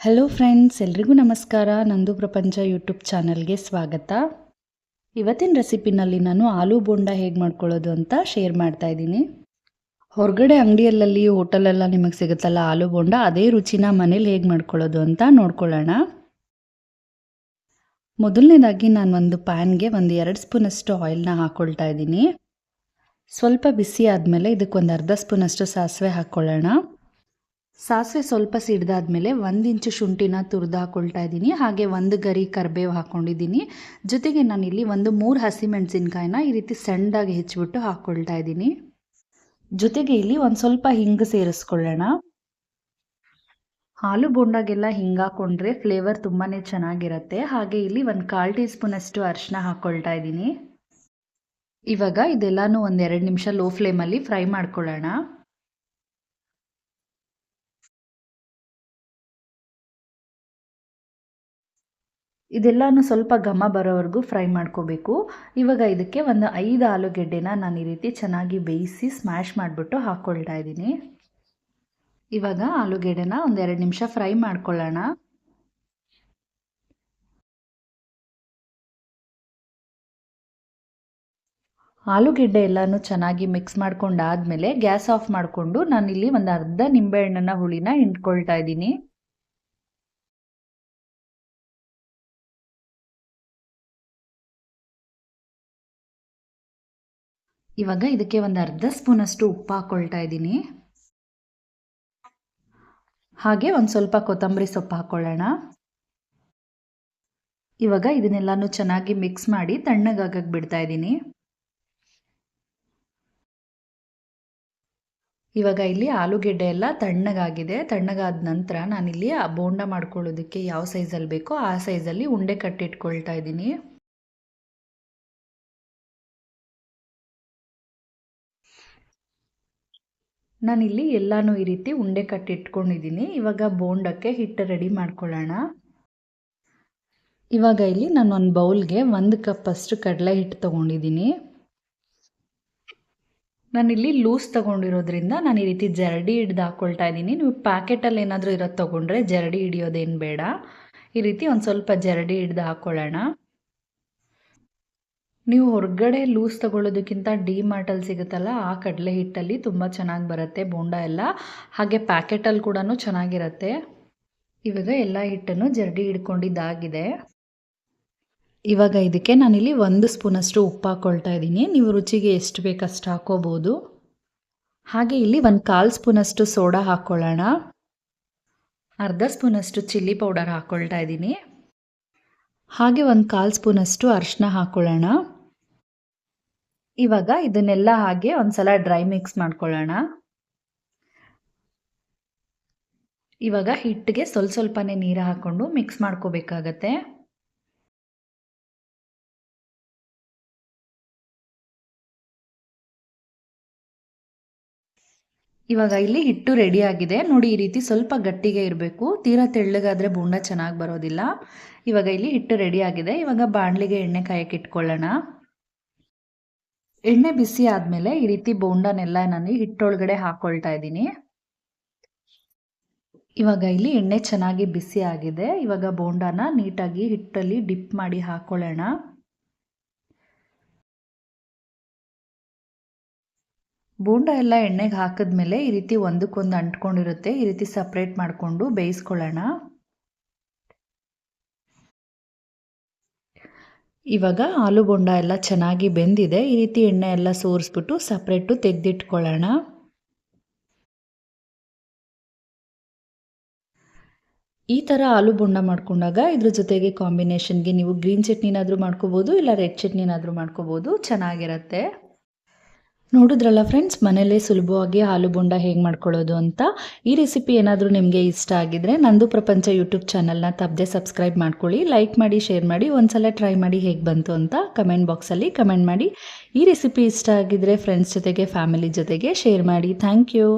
Hello friends ಎಲ್ರಿಗೂ ನಮಸ್ಕಾರ. ನಂದು ಪ್ರಪಂಚ ಯೂಟ್ಯೂಬ್ ಚಾನಲ್ಗೆ ಸ್ವಾಗತ. ಇವತ್ತಿನ ರೆಸಿಪಿನಲ್ಲಿ ನಾನು ಆಲೂ ಬೋಂಡ ಹೇಗೆ ಮಾಡ್ಕೊಳ್ಳೋದು ಅಂತ ಶೇರ್ ಮಾಡ್ತಾ ಇದ್ದೀನಿ. ಹೊರಗಡೆ ಅಂಗಡಿಯಲ್ಲಲ್ಲಿ, ಹೋಟೆಲೆಲ್ಲ ನಿಮಗೆ ಸಿಗುತ್ತಲ್ಲ ಆಲೂ ಬೋಂಡ, ಅದೇ ರುಚಿನ ಮನೇಲಿ ಹೇಗೆ ಮಾಡ್ಕೊಳ್ಳೋದು ಅಂತ ನೋಡ್ಕೊಳ್ಳೋಣ. ಮೊದಲನೇದಾಗಿ ನಾನು ಒಂದು ಪ್ಯಾನ್ಗೆ ಒಂದು ಎರಡು ಸ್ಪೂನಷ್ಟು ಆಯಿಲ್ನ ಹಾಕ್ಕೊಳ್ತಾ ಇದ್ದೀನಿ. ಸ್ವಲ್ಪ ಬಿಸಿ ಆದಮೇಲೆ ಇದಕ್ಕೊಂದು ಅರ್ಧ ಸ್ಪೂನಷ್ಟು ಸಾಸಿವೆ ಹಾಕ್ಕೊಳ್ಳೋಣ. ಸಾಸಿವೆ ಸ್ವಲ್ಪ ಸಿಡ್ದಾದ್ಮೇಲೆ ಒಂದು ಇಂಚು ಶುಂಠಿನ ತುರಿದು ಹಾಕ್ಕೊಳ್ತಾ ಇದ್ದೀನಿ. ಹಾಗೆ ಒಂದು ಗರಿ ಕರಿಬೇವು ಹಾಕ್ಕೊಂಡಿದ್ದೀನಿ ಜೊತೆಗೆ ನಾನಿಲ್ಲಿ ಒಂದು ಮೂರು ಹಸಿಮೆಣಸಿನ್ಕಾಯಿನ ಈ ರೀತಿ ಸಣ್ಣದಾಗಿ ಹೆಚ್ಚಿಬಿಟ್ಟು ಹಾಕ್ಕೊಳ್ತಾ ಇದ್ದೀನಿ. ಜೊತೆಗೆ ಇಲ್ಲಿ ಒಂದು ಸ್ವಲ್ಪ ಹಿಂಗು ಸೇರಿಸ್ಕೊಳ್ಳೋಣ. ಹಾಲು ಬೋಂಡಾಗೆಲ್ಲ ಹಿಂಗೆ ಹಾಕ್ಕೊಂಡ್ರೆ ಫ್ಲೇವರ್ ತುಂಬಾ ಚೆನ್ನಾಗಿರುತ್ತೆ. ಹಾಗೆ ಇಲ್ಲಿ ಒಂದು ಕಾಲು ಟೀ ಸ್ಪೂನಷ್ಟು ಅರಿಶಿನ ಹಾಕ್ಕೊಳ್ತಾ ಇದ್ದೀನಿ. ಇವಾಗ ಇದೆಲ್ಲನೂ ಒಂದು ಎರಡು ನಿಮಿಷ ಲೋ ಫ್ಲೇಮಲ್ಲಿ ಫ್ರೈ ಮಾಡ್ಕೊಳ್ಳೋಣ. ಇದೆಲ್ಲನೂ ಸ್ವಲ್ಪ ಘಮ ಬರೋವರೆಗೂ ಫ್ರೈ ಮಾಡ್ಕೋಬೇಕು. ಇವಾಗ ಇದಕ್ಕೆ ಒಂದು ಐದು ಆಲೂಗೆಡ್ಡೆನ ನಾನು ಈ ರೀತಿ ಚೆನ್ನಾಗಿ ಬೇಯಿಸಿ ಸ್ಮ್ಯಾಶ್ ಮಾಡಿಬಿಟ್ಟು ಹಾಕ್ಕೊಳ್ತಾ ಇದ್ದೀನಿ. ಇವಾಗ ಆಲೂಗೆಡ್ಡೆನ ಒಂದೆರಡು ನಿಮಿಷ ಫ್ರೈ ಮಾಡ್ಕೊಳ್ಳೋಣ. ಆಲೂಗೆಡ್ಡೆ ಎಲ್ಲನೂ ಚೆನ್ನಾಗಿ ಮಿಕ್ಸ್ ಮಾಡ್ಕೊಂಡಾದ್ಮೇಲೆ ಗ್ಯಾಸ್ ಆಫ್ ಮಾಡಿಕೊಂಡು ನಾನಿಲ್ಲಿ ಒಂದು ಅರ್ಧ ನಿಂಬೆಹಣ್ಣನ್ನ ಹುಳಿನ ಹಿಂಡ್ಕೊಳ್ತಾ ಇದ್ದೀನಿ. ಇವಾಗ ಇದಕ್ಕೆ ಒಂದು ಅರ್ಧ ಸ್ಪೂನಷ್ಟು ಉಪ್ಪು ಹಾಕ್ಕೊಳ್ತಾ ಇದ್ದೀನಿ. ಹಾಗೆ ಒಂದು ಸ್ವಲ್ಪ ಕೊತ್ತಂಬರಿ ಸೊಪ್ಪು ಹಾಕ್ಕೊಳ್ಳೋಣ ಇವಾಗ ಇದನ್ನೆಲ್ಲನೂ ಚೆನ್ನಾಗಿ ಮಿಕ್ಸ್ ಮಾಡಿ ತಣ್ಣಗಾಗಕ್ಕೆ ಬಿಡ್ತಾ ಇದ್ದೀನಿ. ಇವಾಗ ಇಲ್ಲಿ ಆಲೂಗೆಡ್ಡೆ ಎಲ್ಲ ತಣ್ಣಗಾಗಿದೆ. ತಣ್ಣಗಾದ ನಂತರ ನಾನಿಲ್ಲಿ ಬೋಂಡ ಮಾಡ್ಕೊಳ್ಳೋದಕ್ಕೆ ಯಾವ ಸೈಜಲ್ಲಿ ಬೇಕೋ ಆ ಸೈಜಲ್ಲಿ ಉಂಡೆ ಕಟ್ಟಿಟ್ಕೊಳ್ತಾ ಇದ್ದೀನಿ. ನಾನಿಲ್ಲಿ ಎಲ್ಲನೂ ಈ ರೀತಿ ಉಂಡೆ ಕಟ್ಟಿಟ್ಕೊಂಡಿದ್ದೀನಿ. ಇವಾಗ ಬೋಂಡಕ್ಕೆ ಹಿಟ್ಟು ರೆಡಿ ಮಾಡ್ಕೊಳ್ಳೋಣ. ಇವಾಗ ಇಲ್ಲಿ ನಾನು ಒಂದು ಬೌಲ್ಗೆ ಒಂದು ಕಪ್ ಅಷ್ಟು ಕಡಲೆ ಹಿಟ್ಟು ತೊಗೊಂಡಿದ್ದೀನಿ. ನಾನಿಲ್ಲಿ ಲೂಸ್ ತೊಗೊಂಡಿರೋದ್ರಿಂದ ನಾನು ಈ ರೀತಿ ಜರಡಿ ಹಿಡ್ದು ಹಾಕ್ಕೊಳ್ತಾ ಇದ್ದೀನಿ. ನೀವು ಪ್ಯಾಕೆಟಲ್ಲಿ ಏನಾದರೂ ಇರೋದು ತೊಗೊಂಡ್ರೆ ಜರಡಿ ಹಿಡಿಯೋದೇನು ಬೇಡ. ಈ ರೀತಿ ಒಂದು ಸ್ವಲ್ಪ ಜರಡಿ ಹಿಡ್ದು ಹಾಕ್ಕೊಳ್ಳೋಣ ನೀವು ಹೊರಗಡೆ ಲೂಸ್ ತಗೊಳ್ಳೋದಕ್ಕಿಂತ ಡಿ ಮಾರ್ಟಲ್ಲಿ ಸಿಗುತ್ತಲ್ಲ, ಆ ಕಡಲೆ ಹಿಟ್ಟಲ್ಲಿ ತುಂಬ ಚೆನ್ನಾಗಿ ಬರುತ್ತೆ ಬೋಂಡ ಎಲ್ಲ. ಹಾಗೆ ಪ್ಯಾಕೆಟಲ್ಲಿ ಕೂಡ ಚೆನ್ನಾಗಿರುತ್ತೆ. ಇವಾಗ ಎಲ್ಲ ಹಿಟ್ಟನ್ನು ಜರಡಿ ಹಿಡ್ಕೊಂಡಿದ್ದಾಗಿದೆ. ಇವಾಗ ಇದಕ್ಕೆ ನಾನಿಲ್ಲಿ ಒಂದು ಸ್ಪೂನಷ್ಟು ಉಪ್ಪು ಹಾಕ್ಕೊಳ್ತಾ ಇದ್ದೀನಿ. ನೀವು ರುಚಿಗೆ ಎಷ್ಟು ಬೇಕಷ್ಟು ಹಾಕೋಬೋದು. ಹಾಗೆ ಇಲ್ಲಿ ಒಂದು ಕಾಲು ಸ್ಪೂನಷ್ಟು ಸೋಡಾ ಹಾಕ್ಕೊಳ್ಳೋಣ ಅರ್ಧ ಸ್ಪೂನಷ್ಟು ಚಿಲ್ಲಿ ಪೌಡರ್ ಹಾಕ್ಕೊಳ್ತಾ ಇದ್ದೀನಿ. ಹಾಗೆ ಒಂದು ಕಾಲು ಸ್ಪೂನಷ್ಟು ಅರಿಶಿನ ಹಾಕ್ಕೊಳ್ಳೋಣ ಇವಾಗ ಇದನ್ನೆಲ್ಲ ಹಾಗೆ ಒಂದ್ಸಲ ಡ್ರೈ ಮಿಕ್ಸ್ ಮಾಡ್ಕೊಳ್ಳೋಣ. ಇವಾಗ ಹಿಟ್ಟಿಗೆ ಸ್ವಲ್ಪ ಸ್ವಲ್ಪನೇ ನೀರು ಹಾಕ್ಕೊಂಡು ಮಿಕ್ಸ್ ಮಾಡ್ಕೋಬೇಕಾಗತ್ತೆ. ಇವಾಗ ಇಲ್ಲಿ ಹಿಟ್ಟು ರೆಡಿ ಆಗಿದೆ. ನೋಡಿ, ಈ ರೀತಿ ಸ್ವಲ್ಪ ಗಟ್ಟಿಗೆ ಇರಬೇಕು. ತೀರಾ ತೆಳ್ಳಗಾದರೆ ಬೂಂಡ ಚೆನ್ನಾಗಿ ಬರೋದಿಲ್ಲ. ಇವಾಗ ಇಲ್ಲಿ ಹಿಟ್ಟು ರೆಡಿ ಆಗಿದೆ. ಇವಾಗ ಬಾಣಲಿಗೆ ಎಣ್ಣೆ ಕಾಯಕ್ಕೆ ಇಟ್ಕೊಳ್ಳೋಣ. ಎಣ್ಣೆ ಬಿಸಿ ಆದಮೇಲೆ ಈ ರೀತಿ ಬೋಂಡನೆಲ್ಲ ನಾನು ಹಿಟ್ಟೊಳಗಡೆ ಹಾಕೊಳ್ತಾ ಇದ್ದೀನಿ. ಇವಾಗ ಇಲ್ಲಿ ಎಣ್ಣೆ ಚೆನ್ನಾಗಿ ಬಿಸಿ ಆಗಿದೆ. ಇವಾಗ ಬೋಂಡಾನ ನೀಟಾಗಿ ಹಿಟ್ಟಲ್ಲಿ ಡಿಪ್ ಮಾಡಿ ಹಾಕೊಳ್ಳೋಣ. ಬೋಂಡ ಎಲ್ಲ ಎಣ್ಣೆಗೆ ಹಾಕಿದ್ಮೇಲೆ ಈ ರೀತಿ ಒಂದಕ್ಕೊಂದು ಅಂಟ್ಕೊಂಡಿರುತ್ತೆ. ಈ ರೀತಿ ಸಪ್ರೇಟ್ ಮಾಡಿಕೊಂಡು ಬೇಯಿಸ್ಕೊಳ್ಳೋಣ. ಇವಾಗ ಆಲೂ ಬೋಂಡ ಎಲ್ಲ ಚೆನ್ನಾಗಿ ಬೆಂದಿದೆ. ಈ ರೀತಿ ಎಣ್ಣೆ ಎಲ್ಲ ಸೋರಿಸ್ಬಿಟ್ಟು ಸಪ್ರೇಟು ತೆಗೆದಿಟ್ಕೊಳ್ಳೋಣ. ಈ ಥರ ಆಲೂ ಬೊಂಡ ಮಾಡ್ಕೊಂಡಾಗ ಇದ್ರ ಜೊತೆಗೆ ಕಾಂಬಿನೇಷನ್ಗೆ ನೀವು ಗ್ರೀನ್ ಚಟ್ನಿನಾದರೂ ಮಾಡ್ಕೋಬೋದು ಇಲ್ಲ ರೆಡ್ ಚಟ್ನಿನಾದರೂ ಮಾಡ್ಕೋಬೋದು. ಚೆನ್ನಾಗಿರುತ್ತೆ. ನೋಡಿದ್ರಲ್ಲ ಫ್ರೆಂಡ್ಸ್ ಮನೇಲೇ ಸುಲಭವಾಗಿ ಹಾಲು ಬೊಂಡ ಹೇಗೆ ಮಾಡ್ಕೊಳ್ಳೋದು ಅಂತ ಈ ರೆಸಿಪಿ ಏನಾದರೂ ನಿಮಗೆ ಇಷ್ಟ ಆಗಿದ್ರೆ ನಂದು ಪ್ರಪಂಚ ಯೂಟ್ಯೂಬ್ ಚಾನಲ್ನ ತಪ್ಪದೆ ಸಬ್ಸ್ಕ್ರೈಬ್ ಮಾಡ್ಕೊಳ್ಳಿ ಲೈಕ್ ಮಾಡಿ ಶೇರ್ ಮಾಡಿ, ಒಂದ್ಸಲ ಟ್ರೈ ಮಾಡಿ ಹೇಗೆ ಬಂತು ಅಂತ ಕಮೆಂಟ್ ಬಾಕ್ಸಲ್ಲಿ ಕಮೆಂಟ್ ಮಾಡಿ. ಈ ರೆಸಿಪಿ ಇಷ್ಟ ಆಗಿದ್ರೆ ಫ್ರೆಂಡ್ಸ್ ಜೊತೆಗೆ ಫ್ಯಾಮಿಲಿ ಜೊತೆಗೆ ಶೇರ್ ಮಾಡಿ. Thank you